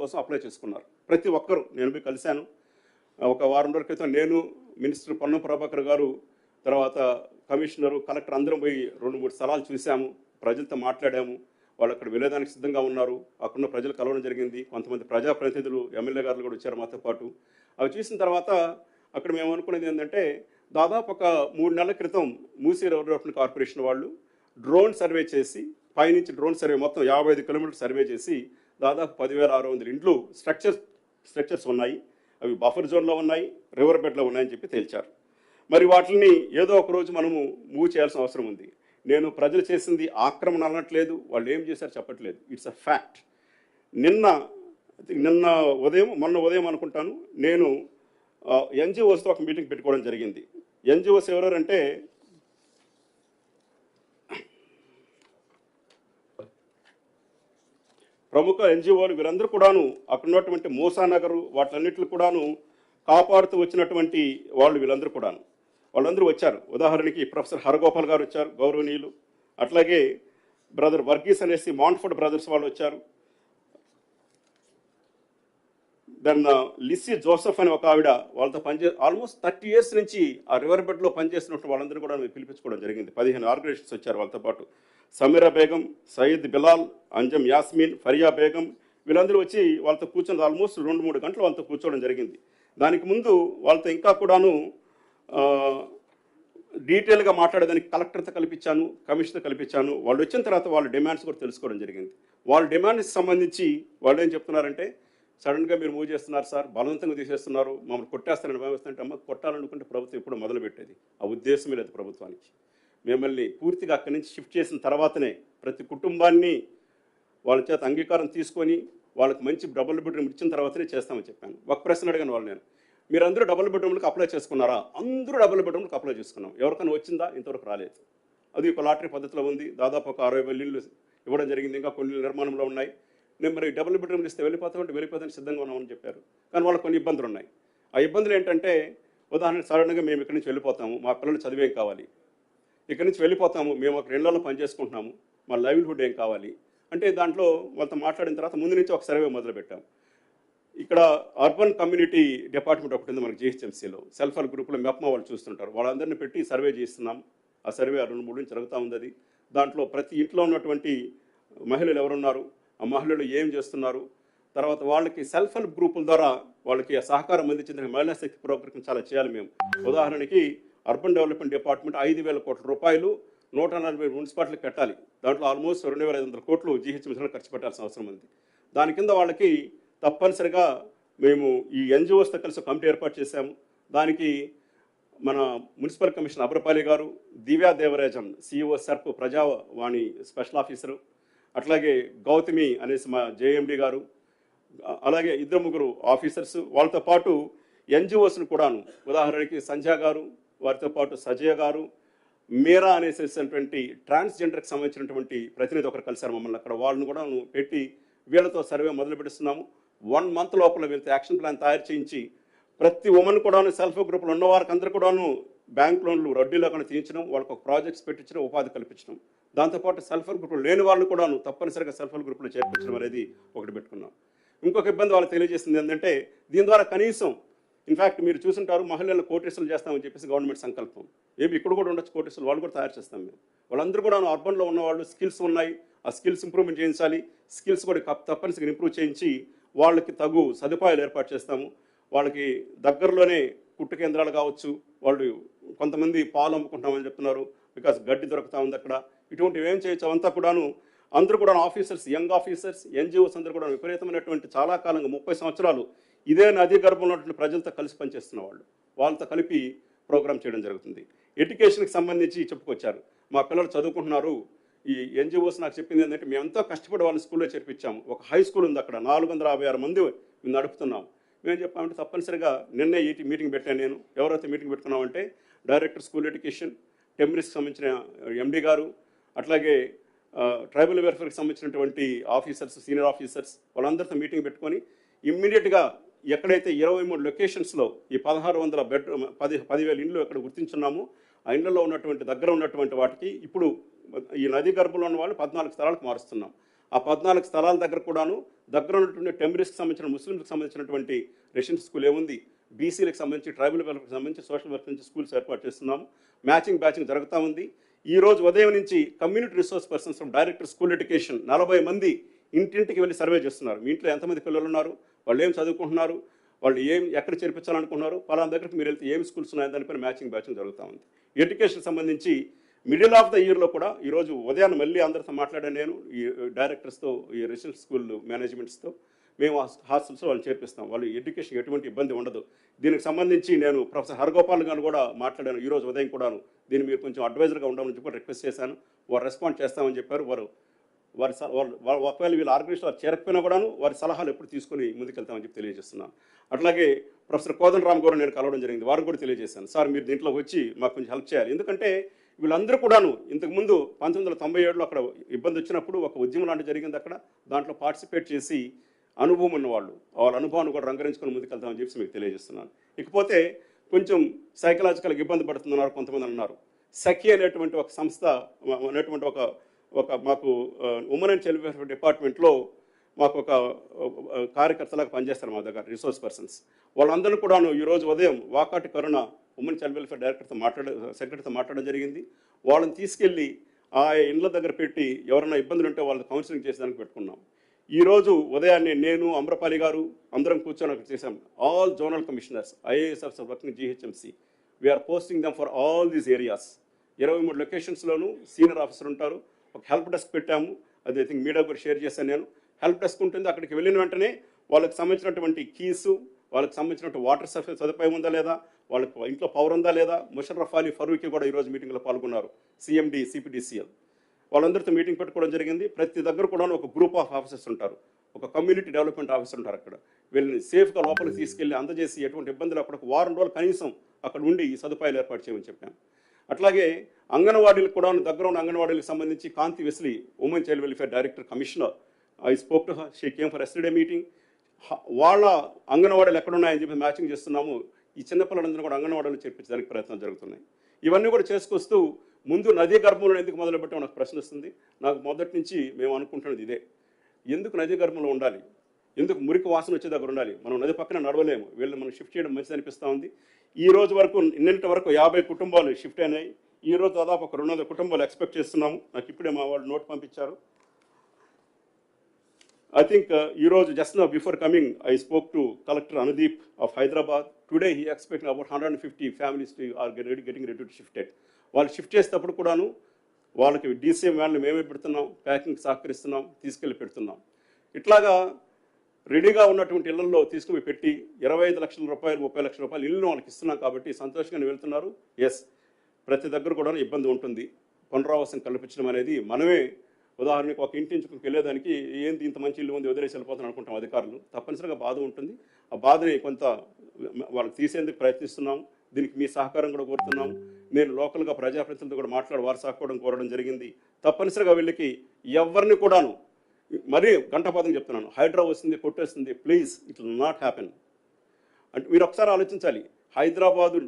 కోసం అప్లై చేసుకున్నారు. ప్రతి ఒక్కరు నేను పోయి కలిశాను. ఒక వారం రోజుల క్రితం నేను మినిస్టర్ పొన్నం ప్రభాకర్ గారు తర్వాత కమిషనరు కలెక్టర్ అందరం పోయి రెండు మూడు స్థలాలు చూసాము ప్రజలతో మాట్లాడాము. వాళ్ళు అక్కడ వెళ్ళేదానికి సిద్ధంగా ఉన్నారు. అక్కడున్న ప్రజలు కలవడం జరిగింది. కొంతమంది ప్రజాప్రతినిధులు ఎమ్మెల్యే గారు కూడా వచ్చారు మాతో పాటు. అవి చూసిన తర్వాత అక్కడ మేము అనుకునేది ఏంటంటే దాదాపు ఒక మూడు నెలల క్రితం మూసీ రివర్ డెవలప్మెంట్ కార్పొరేషన్ వాళ్ళు డ్రోన్ సర్వే చేసి పైనుంచి డ్రోన్ సర్వే మొత్తం యాభై ఐదు కిలోమీటర్లు సర్వే చేసి దాదాపు పదివేల ఆరు వందల ఇండ్లు స్ట్రక్చర్స్ స్ట్రక్చర్స్ ఉన్నాయి. అవి బఫర్ జోన్లో ఉన్నాయి రివర్బెడ్లో ఉన్నాయని చెప్పి తేల్చారు. మరి వాటిని ఏదో ఒక రోజు మనము మూవ్ చేయాల్సిన అవసరం ఉంది. నేను ప్రజలు చేసింది ఆక్రమణ అనట్లేదు వాళ్ళు ఏం చేశారు చెప్పట్లేదు. ఇట్స్ అ ఫ్యాక్ట్ నిన్న నిన్న ఉదయం మొన్న ఉదయం అనుకుంటాను నేను ఎన్జిఓస్తో ఒక మీటింగ్ పెట్టుకోవడం జరిగింది. ఎన్జిఓస్ ఎవరంటే ప్రముఖ ఎన్జిఓలు వీరందరూ కూడాను అక్కడ ఉన్నటువంటి మూసానగర్ వాటన్నిటిని కూడాను కాపాడుతూ వచ్చినటువంటి వాళ్ళు వీళ్ళందరూ కూడాను. వాళ్ళందరూ వచ్చారు. ఉదాహరణకి ప్రొఫెసర్ హరగోపాల్ గారు వచ్చారు గౌరవనీయులు. అట్లాగే బ్రదర్ వర్గీస్ అనేసి మాంట్ఫోర్డ్ బ్రదర్స్ వాళ్ళు వచ్చారు. దెన్ లిస్సీ జోసెఫ్ అని ఒక ఆవిడ వాళ్ళతో పనిచే ఆల్మోస్ట్ థర్టీ ఇయర్స్ నుంచి ఆ రివర్ బెడ్లో పనిచేసినట్టు వాళ్ళందరూ కూడా మేము పిలిపించుకోవడం జరిగింది. పదిహేను ఆర్గనైజేషన్స్ వచ్చారు వాళ్ళతో పాటు. సమీరా బేగం సయీద్ బిలాల్ అంజం యాస్మిన్ ఫరియా బేగం వీళ్ళందరూ వచ్చి వాళ్ళతో కూర్చొని ఆల్మోస్ట్ రెండు మూడు గంటలు వాళ్ళతో కూర్చోవడం జరిగింది. దానికి ముందు వాళ్ళతో ఇంకా కూడాను డీటెయిల్గా మాట్లాడేదానికి కలెక్టర్తో కల్పించాను కమిషనర్తో కల్పించాను. వాళ్ళు వచ్చిన తర్వాత వాళ్ళ డిమాండ్స్ కూడా తెలుసుకోవడం జరిగింది. వాళ్ళ డిమాండ్స్కి సంబంధించి వాళ్ళు ఏం చెప్తున్నారంటే సడన్గా మీరు మూవ్ చేస్తున్నారు సార్ బలవంతంగా తీసేస్తున్నారు మమ్మల్ని కొట్టేస్తారని భావిస్తుంటే అమ్మ కొట్టాలనుకుంటే ప్రభుత్వం ఇప్పుడు మొదలుపెట్టేది. ఆ ఉద్దేశమే లేదు ప్రభుత్వానికి. మిమ్మల్ని పూర్తిగా అక్కడి నుంచి షిఫ్ట్ చేసిన తర్వాతనే ప్రతి కుటుంబాన్ని వాళ్ళ చేత అంగీకారం తీసుకొని వాళ్ళకి మంచి డబుల్ బెడ్రూమ్ ఇచ్చిన తర్వాతనే చేస్తామని చెప్పాను. ఒక ప్రశ్న అడిగాను వాళ్ళు నేను. మీరందరూ డబుల్ బెడ్రూమ్లకు అప్లై చేసుకున్నారా? అందరూ డబుల్ బెడ్రూమ్లకు అప్లై చేసుకున్నాం. ఎవరికైనా వచ్చిందా? ఇంతవరకు రాలేదు. అది ఒక లాటరీ పద్ధతిలో ఉంది. దాదాపు ఒక అరవై వేల ఇళ్ళు ఇవ్వడం జరిగింది. ఇంకా కొన్ని నిర్మాణంలో ఉన్నాయి. నేను మరి డబుల్ బెడ్రూమ్లు ఇస్తే వెళ్ళిపోతామంటే వెళ్ళిపోతాను సిద్ధంగా ఉన్నామని చెప్పారు. కానీ వాళ్ళకి కొన్ని ఇబ్బందులు ఉన్నాయి. ఆ ఇబ్బందులు ఏంటంటే ఉదాహరణ సడన్గా మేము ఇక్కడి నుంచి వెళ్ళిపోతాము. మా పిల్లలు చదివేం కావాలి? ఇక్కడి నుంచి వెళ్ళిపోతాము మేము ఒక రెండు పని పనిచేసుకుంటున్నాము మా లైవ్లీహుడ్ ఏం కావాలి? అంటే దాంట్లో వాళ్ళతో మాట్లాడిన తర్వాత ముందు నుంచి ఒక సర్వే మొదలుపెట్టాం. ఇక్కడ అర్బన్ కమ్యూనిటీ డిపార్ట్మెంట్ ఒకటి ఉంది మనకి జిహెచ్ఎంసీలో సెల్ఫ్ హెల్ప్ గ్రూప్లో మెప్మా వాళ్ళు చూస్తుంటారు. వాళ్ళందరినీ పెట్టి సర్వే చేస్తున్నాం. ఆ సర్వే రెండు మూడు నుంచి జరుగుతూ ఉంది అది దాంట్లో ప్రతి ఇంట్లో ఉన్నటువంటి మహిళలు ఎవరున్నారు? ఆ మహిళలు ఏం చేస్తున్నారు? తర్వాత వాళ్ళకి సెల్ఫ్ హెల్ప్ గ్రూపుల ద్వారా వాళ్ళకి ఆ సహకారం అందించిన మహిళా శక్తి ప్రోగ్రామ్ చాలా చేయాలి మేము. ఉదాహరణకి అర్బన్ డెవలప్మెంట్ డిపార్ట్మెంట్ ఐదు వేల కోట్ల రూపాయలు నూట నలభై మున్సిపాలిటీలు కట్టాలి. దాంట్లో ఆల్మోస్ట్ రెండు వేల ఐదు వందల కోట్లు జీహెచ్ఎంసీలో ఖర్చు పెట్టాల్సిన అవసరం ఉంది. దాని కింద వాళ్ళకి తప్పనిసరిగా మేము ఈ ఎన్జిఓస్తో కలిసి కమిటీ ఏర్పాటు చేశాము. దానికి మన మున్సిపల్ కమిషనర్ అబ్రపాలి గారు Divya Devarajan CEO SERP Prajavani special officer అట్లాగే గౌతమి అనేసి మా జేఎండి గారు అలాగే ఇద్దరు ముగ్గురు ఆఫీసర్స్ వాళ్ళతో పాటు ఎన్జిఓస్ను కూడాను. ఉదాహరణకి సంధ్య గారు వారితో పాటు సజయ గారు మీరా అనేసేసినటువంటి ట్రాన్స్జెండర్కి సంబంధించినటువంటి ప్రతినిధి ఒకరు కలిశారు మమ్మల్ని అక్కడ. వాళ్ళని కూడా పెట్టి వీళ్ళతో సర్వే మొదలు పెడుతున్నాము. వన్ మంత్ లోపల వీళ్ళతో యాక్షన్ ప్లాన్ తయారు చేయించి ప్రతి ఉమెన్ కూడాను సెల్ఫ్ గ్రూప్లో ఉన్న వారికి అందరూ కూడాను బ్యాంక్ లోన్లు వడ్డీలో కానీ తీయించడం వాళ్ళకు ఒక ప్రాజెక్ట్స్ పెట్టించడం ఉపాధి కల్పించడం. దాంతోపాటు సెల్ఫ్ హెల్ప్ లేని వాళ్ళు కూడాను తప్పనిసరిగా సెల్ఫ్ హెల్ప్ గ్రూపులు చేర్పించడం అనేది ఒకటి పెట్టుకున్నాం. ఇంకొక ఇబ్బంది వాళ్ళు తెలియజేసింది ఏంటంటే దీని ద్వారా కనీసం ఇన్ఫాక్ట్ మీరు చూసుంటారు మహిళలు కోటేసులు చేస్తామని చెప్పేసి గవర్నమెంట్ సంకల్పం. ఏమి ఇక్కడ కూడా ఉండొచ్చు కోటేసులు వాళ్ళు కూడా తయారు చేస్తాం మేము. వాళ్ళందరూ కూడా అర్బన్లో ఉన్న వాళ్ళు స్కిల్స్ ఉన్నాయి ఆ స్కిల్స్ ఇంప్రూవ్మెంట్ చేయించాలి స్కిల్స్ కూడా తప్పనిసరిగా ఇంప్రూవ్ చేయించి వాళ్ళకి తగు సదుపాయాలు ఏర్పాటు చేస్తాము. వాళ్ళకి దగ్గరలోనే కుట్టు కేంద్రాలు కావచ్చు వాళ్ళు కొంతమంది పాలు అమ్ముకుంటామని చెప్తున్నారు బికాస్ గడ్డి దొరుకుతా ఉంది అక్కడ. ఇటువంటివి ఏం చేయొచ్చు అంతా కూడాను అందరూ కూడా ఆఫీసర్స్ యంగ్ ఆఫీసర్స్ ఎన్జిఓస్ అందరూ కూడా విపరీతమైనటువంటి చాలా కాలంగా ముప్పై సంవత్సరాలు ఇదే నదీ గర్భంలో ఉన్నటువంటి ప్రజలతో కలిసి పనిచేస్తున్న వాళ్ళు. వాళ్ళతో కలిపి ప్రోగ్రామ్ చేయడం జరుగుతుంది. ఎడ్యుకేషన్కి సంబంధించి చెప్పుకొచ్చారు. మా పిల్లలు చదువుకుంటున్నారు. ఈ ఎన్జిఓస్ నాకు చెప్పింది ఏంటంటే మేము ఎంతో కష్టపడి వాళ్ళని స్కూల్లో చేర్పించాము. ఒక హై స్కూల్ ఉంది అక్కడ. నాలుగు వందల యాభై ఆరు మంది మేము నడుపుతున్నాం. మేము చెప్పామంటే తప్పనిసరిగా నిన్నే ఈ మీటింగ్ పెట్టాను నేను. ఎవరైతే మీటింగ్ పెట్టుకున్నామంటే డైరెక్టర్ స్కూల్ ఎడ్యుకేషన్ టెంబరీస్కి సంబంధించిన ఎండి గారు అట్లాగే ట్రైబల్ వెల్ఫేర్కి సంబంధించినటువంటి ఆఫీసర్స్ సీనియర్ ఆఫీసర్స్ వాళ్ళందరితో మీటింగ్ పెట్టుకొని ఇమ్మీడియట్గా ఎక్కడైతే ఇరవై మూడు లొకేషన్స్లో ఈ పదహారు వందల బెడ్రూమ్ పది పదివేల ఇండ్లు ఎక్కడ గుర్తించున్నామో ఆ ఇండ్లలో ఉన్నటువంటి దగ్గర ఉన్నటువంటి వాటికి ఇప్పుడు ఈ నదీ గర్భంలో ఉన్న వాళ్ళు పద్నాలుగు స్థలాలకు మారుస్తున్నాం. ఆ పద్నాలుగు స్థలాల దగ్గర కూడాను దగ్గర ఉన్నటువంటి టెంబరీస్కి సంబంధించిన ముస్లింలకు సంబంధించినటువంటి రెసిడెన్స్ స్కూల్ ఏముంది? బీసీలకు సంబంధించి ట్రైబల్ వెల్ఫేర్కి సంబంధించి సోషల్ వెల్ఫేర్ నుంచి స్కూల్స్ ఏర్పాటు చేస్తున్నాము మ్యాచింగ్ బ్యాచింగ్ జరుగుతూ ఉంది. ఈ రోజు ఉదయం నుంచి community resource persons from director school education నలభై మంది ఇంటింటికి వెళ్ళి సర్వే చేస్తున్నారు. మీ ఇంట్లో ఎంతమంది పిల్లలు ఉన్నారు? వాళ్ళు ఏం చదువుకుంటున్నారు? వాళ్ళు ఏం ఎక్కడ చేర్పించాలనుకున్నారు పలానా దగ్గరికి మీరు వెళ్తే ఏం స్కూల్స్ ఉన్నాయో దానిపైన మ్యాచింగ్ బ్యాచింగ్ జరుగుతూ ఉంది. ఎడ్యుకేషన్ సంబంధించి మిడిల్ ఆఫ్ ద ఇయర్లో కూడా ఈరోజు ఉదయాన్ని మళ్ళీ అందరితో మాట్లాడాను నేను. ఈ డైరెక్టర్స్తో ఈ రెసిడెన్షియల్ స్కూల్ మేనేజ్మెంట్స్తో మేము హాస్టల్స్ వాళ్ళు చేర్పిస్తాం. వాళ్ళు ఎడ్యుకేషన్ ఎటువంటి ఇబ్బంది ఉండదు. దీనికి సంబంధించి నేను ప్రొఫెసర్ హరగోపాల్ గారు కూడా మాట్లాడాను. ఈరోజు ఉదయం కూడాను దీన్ని మీరు కొంచెం అడ్వైజర్గా ఉండమని చెప్పి రిక్వెస్ట్ చేశాను. వారు రెస్పాండ్ చేస్తామని చెప్పారు. వారు వారి స- ఒకవేళ వీళ్ళు ఆర్గనైజ్ వారు చేరకపోయినా కూడాను వారి సలహాలు ఎప్పుడు తీసుకొని ముందుకెళ్తామని చెప్పి తెలియజేస్తున్నాను. అట్లాగే ప్రొఫెసర్ కోదన్ రామ్ గారు నేను కలవడం జరిగింది. వారు కూడా తెలియజేశాను. సార్ మీరు దీంట్లో వచ్చి మాకు కొంచెం హెల్ప్ చేయాలి. ఎందుకంటే వీళ్ళందరూ కూడాను ఇంతకుముందు పంతొమ్మిది వందల తొంభై ఏడులో అక్కడ ఇబ్బంది వచ్చినప్పుడు ఒక ఉద్యమం లాంటి జరిగింది అక్కడ. దాంట్లో పార్టిసిపేట్ చేసి అనుభవం ఉన్నవాళ్ళు. వాళ్ళ అనుభవాన్ని కూడా రంగరించుకొని ముందుకెళ్తామని చెప్పి మీకు తెలియజేస్తున్నాను. ఇకపోతే కొంచెం సైకలాజికల్గా ఇబ్బంది పడుతున్నారు కొంతమంది అన్నారు. సఖి అనేటువంటి ఒక సంస్థ అనేటువంటి ఒక ఒక మాకు ఉమెన్ అండ్ చైల్డ్ వెల్ఫేర్ డిపార్ట్మెంట్లో మాకు ఒక కార్యకర్తలాగా పనిచేస్తారు మా దగ్గర రిసోర్స్ పర్సన్స్. వాళ్ళందరూ కూడాను ఈరోజు ఉదయం Vakati Karuna women child welfare డైరెక్టర్తో మాట్లాడ సెక్రటరీతో మాట్లాడడం జరిగింది. వాళ్ళని తీసుకెళ్ళి ఆ ఇండ్ల దగ్గర పెట్టి ఎవరైనా ఇబ్బందులు ఉంటే వాళ్ళని కౌన్సిలింగ్ చేసేదానికి పెట్టుకున్నాం. ఈరోజు ఉదయాన్నే నేను అమ్రపాలి గారు అందరం కూర్చొని అక్కడ చేశాం. All zonal commissioners IAS officer working GHMC we are posting them for all these areas ఇరవై మూడు లొకేషన్స్లోనూ సీనియర్ ఆఫీసర్ ఉంటారు. ఒక హెల్ప్ డెస్క్ పెట్టాము. అది ఐ థింక్ మీడియా కూడా షేర్ చేశాను నేను. హెల్ప్ డెస్క్ ఉంటుంది అక్కడికి వెళ్ళిన వెంటనే వాళ్ళకి సంబంధించినటువంటి కీసు వాళ్ళకి సంబంధించినటువంటి వాటర్ సఫ సదుపాయం ఉందా లేదా వాళ్ళకి ఇంట్లో పవర్ ఉందా లేదా ముషర్రఫ్ అలీ ఫరూకి కూడా ఈరోజు మీటింగ్లో పాల్గొన్నారు. సిఎండి సిపిడిసిఎల్ వాళ్ళందరితో మీటింగ్ పెట్టుకోవడం జరిగింది. ప్రతి దగ్గర కూడా ఒక గ్రూప్ ఆఫ్ ఆఫీసర్స్ ఉంటారు. ఒక కమ్యూనిటీ డెవలప్మెంట్ ఆఫీసర్ ఉంటారు అక్కడ. వీళ్ళని సేఫ్గా లోపలికి తీసుకెళ్ళి అందజేసి ఎటువంటి ఇబ్బందులు అక్కడ ఒక వారం రోజులు కనీసం అక్కడ ఉండి ఈ సదుపాయాలు ఏర్పాటు చేయమని చెప్పాం అట్లాగే అంగన్వాడీలకు కూడా దగ్గర ఉన్న అంగన్వాడీలకు సంబంధించి Kanti Wesley women child welfare director commissioner I spoke to she came for yesterday meeting. వాళ్ళ అంగన్వాడీలు ఎక్కడున్నాయని చెప్పి మ్యాచింగ్ చేస్తున్నాము. ఈ చిన్నపిల్లలందరూ కూడా అంగన్వాడీలు చేర్పించడానికి ప్రయత్నాలు జరుగుతున్నాయి. ఇవన్నీ కూడా చేసుకొస్తూ ముందు నదీ గర్భంలో ఎందుకు మొదలుపెట్టాం నాకు ప్రశ్న వస్తుంది. నాకు మొదటి నుంచి మేము అనుకుంటున్నది ఇదే. ఎందుకు నదీ గర్భంలో ఉండాలి? ఎందుకు మురికి వాసన వచ్చే దగ్గర ఉండాలి? మనం నది పక్కన నడవలేము. వీళ్ళు మనం షిఫ్ట్ చేయడం మంచిది అనిపిస్తూ ఉంది. ఈ రోజు వరకు నిన్నటి వరకు యాభై కుటుంబాలు షిఫ్ట్ అయినాయి. ఈ రోజు దాదాపు ఒక రెండు వందల కుటుంబాలు ఎక్స్పెక్ట్ చేస్తున్నాము. నాకు ఇప్పుడే మా వాళ్ళు నోట్ పంపించారు. I think uh, ఈ రోజు just now before coming, I spoke to Collector Anudeep of Hyderabad. Today he expecting about 150 families to are get ready, getting ready వాళ్ళు షిఫ్ట్ చేసేటప్పుడు కూడాను వాళ్ళకి డీసీఎం వ్యాన్లు మేమే పెడుతున్నాం ప్యాకింగ్ సహకరిస్తున్నాం తీసుకెళ్ళి పెడుతున్నాం. ఇట్లాగా రెడీగా ఉన్నటువంటి ఇళ్ళలో తీసుకుని పెట్టి ఇరవై ఐదు లక్షల రూపాయలు ముప్పై లక్షల రూపాయలు ఇల్లు వాళ్ళకి ఇస్తున్నాం కాబట్టి సంతోషంగా వెళ్తున్నారు. ఎస్ ప్రతి దగ్గర కూడా ఇబ్బంది ఉంటుంది. పునరావాసం కల్పించడం అనేది మనమే ఉదాహరణకు ఒక ఇంటి నుంచి వెళ్ళేదానికి ఏంది ఇంత మంచి ఇల్లు ఉంది వదిలేసి వెళ్ళిపోతాను అనుకుంటాం అధికారులు. తప్పనిసరిగా బాధ ఉంటుంది. ఆ బాధని కొంత వాళ్ళకి తీసేందుకు ప్రయత్నిస్తున్నాం. దీనికి మీ సహకారం కూడా కోరుతున్నాం. నేను లోకల్గా ప్రజాప్రతినిధులతో కూడా మాట్లాడి వారు సహకారం కోరడం జరిగింది. తప్పనిసరిగా వీళ్ళకి ఎవరిని కూడాను మరీ గంటపాదం చెప్తున్నాను. హైడ్రా వస్తుంది కొట్టేస్తుంది please it will not happen. అంటే మీరు ఒకసారి ఆలోచించాలి. హైదరాబాదు